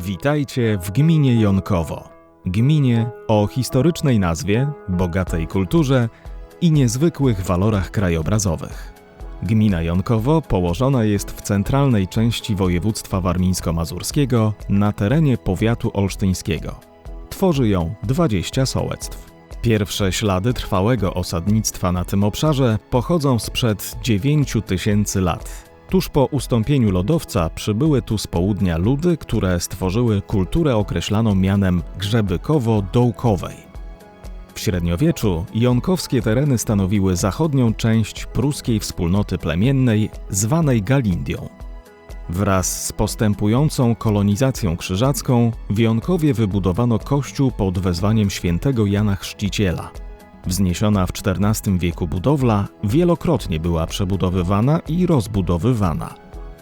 Witajcie w gminie Jonkowo. Gminie o historycznej nazwie, bogatej kulturze i niezwykłych walorach krajobrazowych. Gmina Jonkowo położona jest w centralnej części województwa warmińsko-mazurskiego na terenie powiatu olsztyńskiego. Tworzy ją 20 sołectw. Pierwsze ślady trwałego osadnictwa na tym obszarze pochodzą sprzed 9 tysięcy lat. Tuż po ustąpieniu lodowca przybyły tu z południa ludy, które stworzyły kulturę określaną mianem grzebykowo-dołkowej. W średniowieczu jonkowskie tereny stanowiły zachodnią część pruskiej wspólnoty plemiennej zwanej Galindią. Wraz z postępującą kolonizacją krzyżacką w Jonkowie wybudowano kościół pod wezwaniem świętego Jana Chrzciciela. Wzniesiona w XIV wieku budowla wielokrotnie była przebudowywana i rozbudowywana.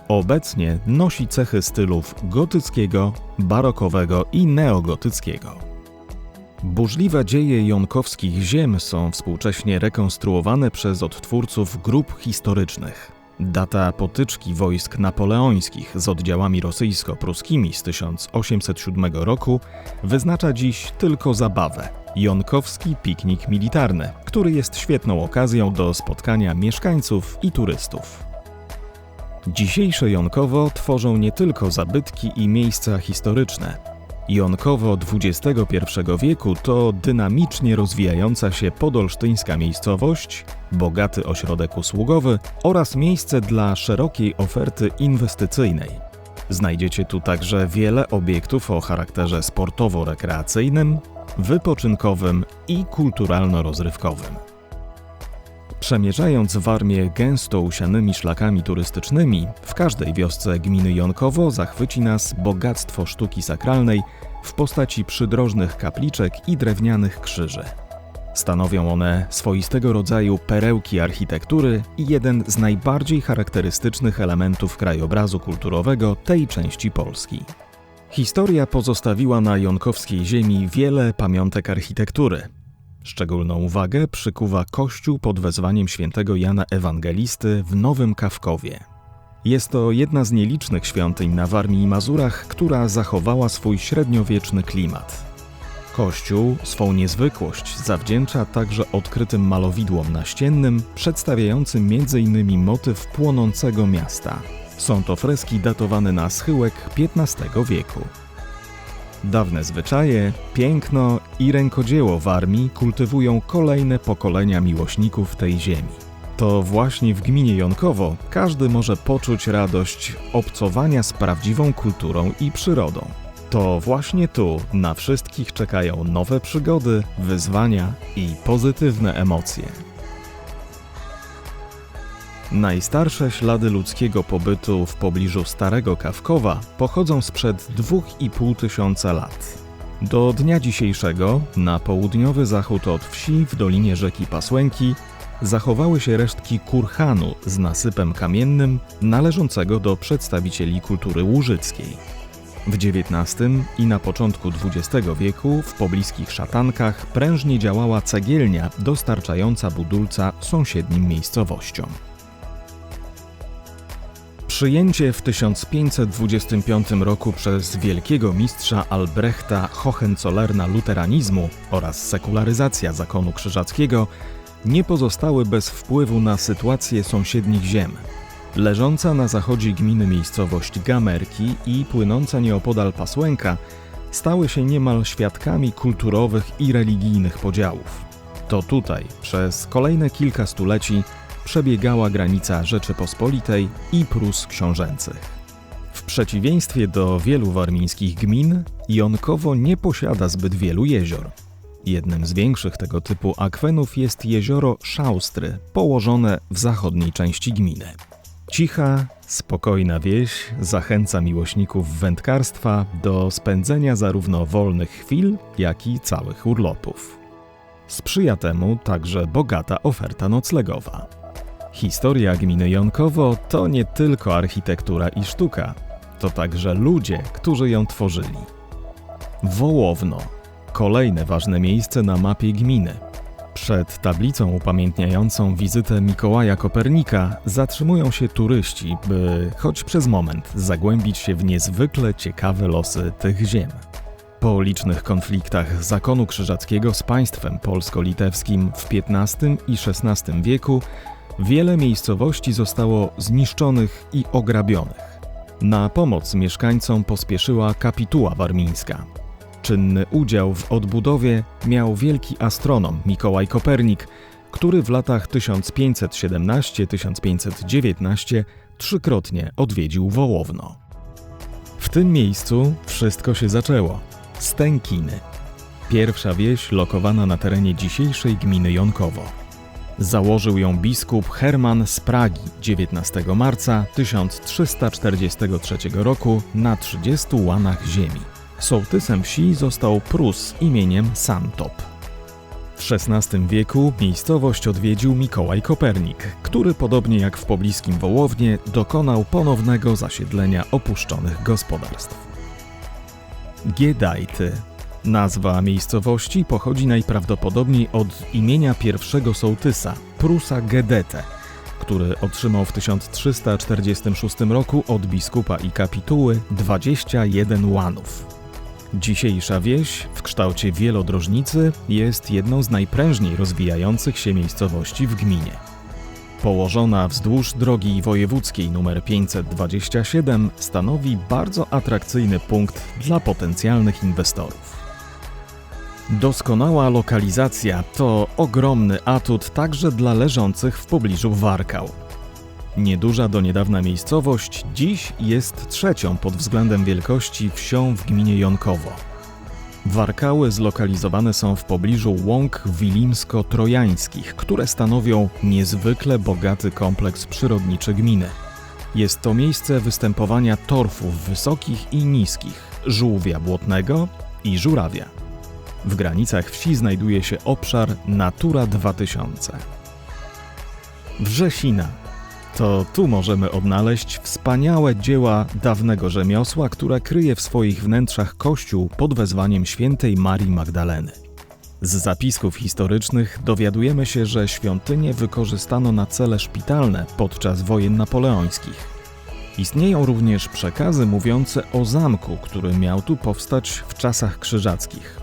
Obecnie nosi cechy stylów gotyckiego, barokowego i neogotyckiego. Burzliwe dzieje jonkowskich ziem są współcześnie rekonstruowane przez odtwórców grup historycznych. Data potyczki wojsk napoleońskich z oddziałami rosyjsko-pruskimi z 1807 roku wyznacza dziś tylko zabawę Jonkowski piknik militarny, który jest świetną okazją do spotkania mieszkańców i turystów. Dzisiejsze Jonkowo tworzą nie tylko zabytki i miejsca historyczne. Jonkowo XXI wieku to dynamicznie rozwijająca się podolsztyńska miejscowość, bogaty ośrodek usługowy oraz miejsce dla szerokiej oferty inwestycyjnej. Znajdziecie tu także wiele obiektów o charakterze sportowo-rekreacyjnym, wypoczynkowym i kulturalno-rozrywkowym. Przemierzając Warmię gęsto usianymi szlakami turystycznymi, w każdej wiosce gminy Jonkowo zachwyci nas bogactwo sztuki sakralnej w postaci przydrożnych kapliczek i drewnianych krzyży. Stanowią one swoistego rodzaju perełki architektury i jeden z najbardziej charakterystycznych elementów krajobrazu kulturowego tej części Polski. Historia pozostawiła na jonkowskiej ziemi wiele pamiątek architektury. Szczególną uwagę przykuwa kościół pod wezwaniem świętego Jana Ewangelisty w Nowym Kawkowie. Jest to jedna z nielicznych świątyń na Warmii i Mazurach, która zachowała swój średniowieczny klimat. Kościół swą niezwykłość zawdzięcza także odkrytym malowidłom naściennym, przedstawiającym m.in. motyw płonącego miasta. Są to freski datowane na schyłek XV wieku. Dawne zwyczaje, piękno i rękodzieło w armii kultywują kolejne pokolenia miłośników tej ziemi. To właśnie w gminie Jonkowo każdy może poczuć radość obcowania z prawdziwą kulturą i przyrodą. To właśnie tu na wszystkich czekają nowe przygody, wyzwania i pozytywne emocje. Najstarsze ślady ludzkiego pobytu w pobliżu Starego Kawkowa pochodzą sprzed 2,5 tysiąca lat. Do dnia dzisiejszego, na południowy zachód od wsi w dolinie rzeki Pasłęki, zachowały się resztki kurhanu z nasypem kamiennym należącego do przedstawicieli kultury łużyckiej. W XIX i na początku XX wieku w pobliskich szatankach prężnie działała cegielnia dostarczająca budulca sąsiednim miejscowościom. Przyjęcie w 1525 roku przez wielkiego mistrza Albrechta Hohenzollerna luteranizmu oraz sekularyzacja zakonu krzyżackiego nie pozostały bez wpływu na sytuację sąsiednich ziem. Leżąca na zachodzie gminy miejscowość Gamerki i płynąca nieopodal Pasłęka stały się niemal świadkami kulturowych i religijnych podziałów. To tutaj przez kolejne kilka stuleci przebiegała granica Rzeczypospolitej i Prus książęcych. W przeciwieństwie do wielu warmińskich gmin, Jonkowo nie posiada zbyt wielu jezior. Jednym z większych tego typu akwenów jest jezioro Szaustry, położone w zachodniej części gminy. Cicha, spokojna wieś zachęca miłośników wędkarstwa do spędzenia zarówno wolnych chwil, jak i całych urlopów. Sprzyja temu także bogata oferta noclegowa. Historia gminy Jonkowo to nie tylko architektura i sztuka, to także ludzie, którzy ją tworzyli. Wołowno kolejne ważne miejsce na mapie gminy. Przed tablicą upamiętniającą wizytę Mikołaja Kopernika zatrzymują się turyści, by choć przez moment zagłębić się w niezwykle ciekawe losy tych ziem. Po licznych konfliktach zakonu krzyżackiego z państwem polsko-litewskim w XV i XVI wieku wiele miejscowości zostało zniszczonych i ograbionych. Na pomoc mieszkańcom pospieszyła kapituła warmińska. Czynny udział w odbudowie miał wielki astronom Mikołaj Kopernik, który w latach 1517-1519 trzykrotnie odwiedził Wołowno. W tym miejscu wszystko się zaczęło. Stękiny. Pierwsza wieś lokowana na terenie dzisiejszej gminy Jonkowo. Założył ją biskup Herman z Pragi 19 marca 1343 roku na 30 łanach ziemi. Sołtysem wsi został Prus imieniem Santop. W XVI wieku miejscowość odwiedził Mikołaj Kopernik, który podobnie jak w pobliskim Wołownie dokonał ponownego zasiedlenia opuszczonych gospodarstw. Giedajty. Nazwa miejscowości pochodzi najprawdopodobniej od imienia pierwszego sołtysa, Prusa Gedete, który otrzymał w 1346 roku od biskupa i kapituły 21 łanów. Dzisiejsza wieś w kształcie wielodrożnicy jest jedną z najprężniej rozwijających się miejscowości w gminie. Położona wzdłuż drogi wojewódzkiej nr 527 stanowi bardzo atrakcyjny punkt dla potencjalnych inwestorów. Doskonała lokalizacja to ogromny atut także dla leżących w pobliżu Warkał. Nieduża do niedawna miejscowość dziś jest trzecią pod względem wielkości wsią w gminie Jonkowo. Warkały zlokalizowane są w pobliżu łąk wilimsko-trojańskich, które stanowią niezwykle bogaty kompleks przyrodniczy gminy. Jest to miejsce występowania torfów wysokich i niskich, żółwia błotnego i żurawia. W granicach wsi znajduje się obszar Natura 2000. Wrzesina to tu możemy odnaleźć wspaniałe dzieła dawnego rzemiosła, które kryje w swoich wnętrzach kościół pod wezwaniem świętej Marii Magdaleny. Z zapisków historycznych dowiadujemy się, że świątynię wykorzystano na cele szpitalne podczas wojen napoleońskich. Istnieją również przekazy mówiące o zamku, który miał tu powstać w czasach krzyżackich.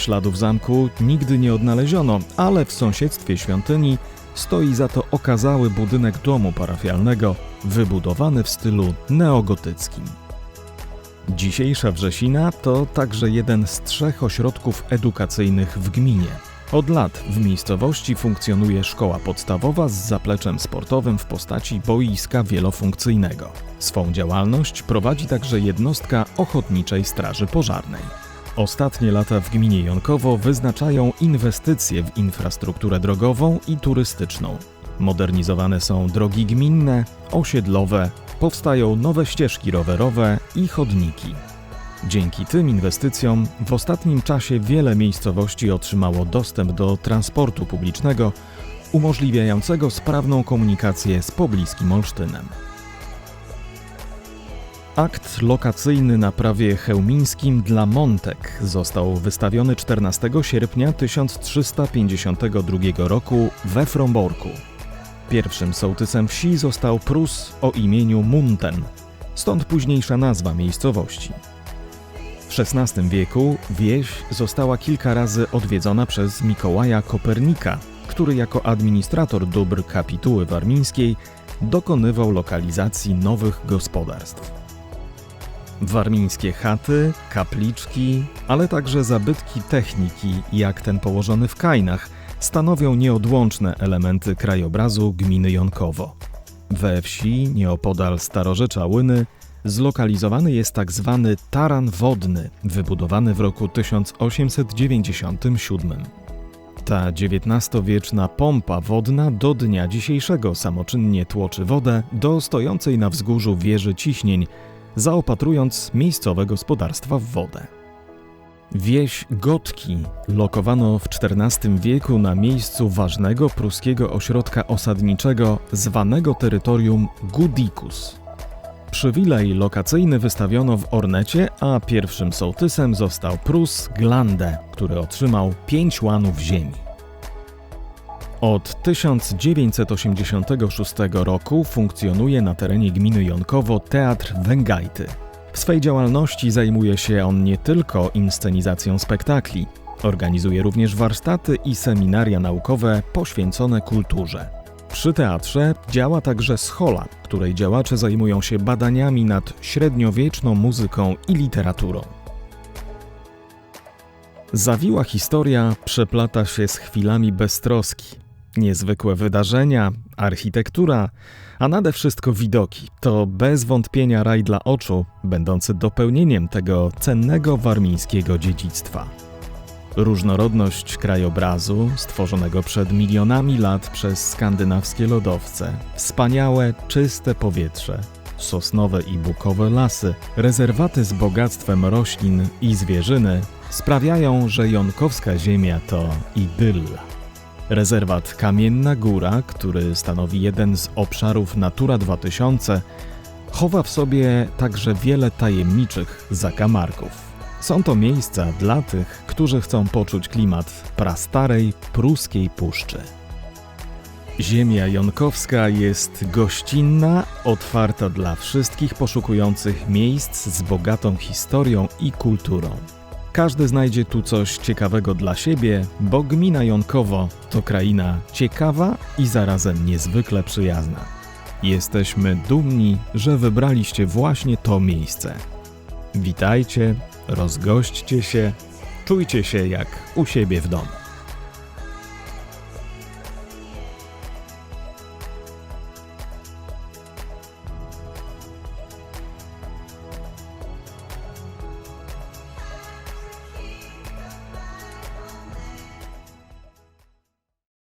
Śladów zamku nigdy nie odnaleziono, ale w sąsiedztwie świątyni stoi za to okazały budynek domu parafialnego, wybudowany w stylu neogotyckim. Dzisiejsza Wrzesina to także jeden z trzech ośrodków edukacyjnych w gminie. Od lat w miejscowości funkcjonuje szkoła podstawowa z zapleczem sportowym w postaci boiska wielofunkcyjnego. Swą działalność prowadzi także jednostka Ochotniczej Straży Pożarnej. Ostatnie lata w gminie Jonkowo wyznaczają inwestycje w infrastrukturę drogową i turystyczną. Modernizowane są drogi gminne, osiedlowe, powstają nowe ścieżki rowerowe i chodniki. Dzięki tym inwestycjom w ostatnim czasie wiele miejscowości otrzymało dostęp do transportu publicznego umożliwiającego sprawną komunikację z pobliskim Olsztynem. Akt lokacyjny na prawie chełmińskim dla Montek został wystawiony 14 sierpnia 1352 roku we Fromborku. Pierwszym sołtysem wsi został Prus o imieniu Munten, stąd późniejsza nazwa miejscowości. W XVI wieku wieś została kilka razy odwiedzona przez Mikołaja Kopernika, który jako administrator dóbr kapituły warmińskiej dokonywał lokalizacji nowych gospodarstw. Warmińskie chaty, kapliczki, ale także zabytki techniki, jak ten położony w Kajnach, stanowią nieodłączne elementy krajobrazu gminy Jonkowo. We wsi, nieopodal starorzecza Łyny, zlokalizowany jest tak zwany taran wodny, wybudowany w roku 1897. Ta XIX-wieczna pompa wodna do dnia dzisiejszego samoczynnie tłoczy wodę do stojącej na wzgórzu wieży ciśnień, zaopatrując miejscowe gospodarstwa w wodę. Wieś Gotki lokowano w XIV wieku na miejscu ważnego pruskiego ośrodka osadniczego zwanego terytorium Gudikus. Przywilej lokacyjny wystawiono w Ornecie, a pierwszym sołtysem został Prus Glande, który otrzymał pięć łanów ziemi. Od 1986 roku funkcjonuje na terenie gminy Jonkowo Teatr Węgajty. W swej działalności zajmuje się on nie tylko inscenizacją spektakli, organizuje również warsztaty i seminaria naukowe poświęcone kulturze. Przy teatrze działa także schola, której działacze zajmują się badaniami nad średniowieczną muzyką i literaturą. Zawiła historia przeplata się z chwilami beztroski. Niezwykłe wydarzenia, architektura, a nade wszystko widoki. To bez wątpienia raj dla oczu, będący dopełnieniem tego cennego warmińskiego dziedzictwa. Różnorodność krajobrazu, stworzonego przed milionami lat przez skandynawskie lodowce, wspaniałe, czyste powietrze, sosnowe i bukowe lasy, rezerwaty z bogactwem roślin i zwierzyny. Sprawiają, że Jonkowska Ziemia to idylla. Rezerwat Kamienna Góra, który stanowi jeden z obszarów Natura 2000, chowa w sobie także wiele tajemniczych zakamarków. Są to miejsca dla tych, którzy chcą poczuć klimat prastarej pruskiej puszczy. Ziemia Jonkowska jest gościnna, otwarta dla wszystkich poszukujących miejsc z bogatą historią i kulturą. Każdy znajdzie tu coś ciekawego dla siebie, bo gmina Jonkowo to kraina ciekawa i zarazem niezwykle przyjazna. Jesteśmy dumni, że wybraliście właśnie to miejsce. Witajcie, rozgośćcie się, czujcie się jak u siebie w domu.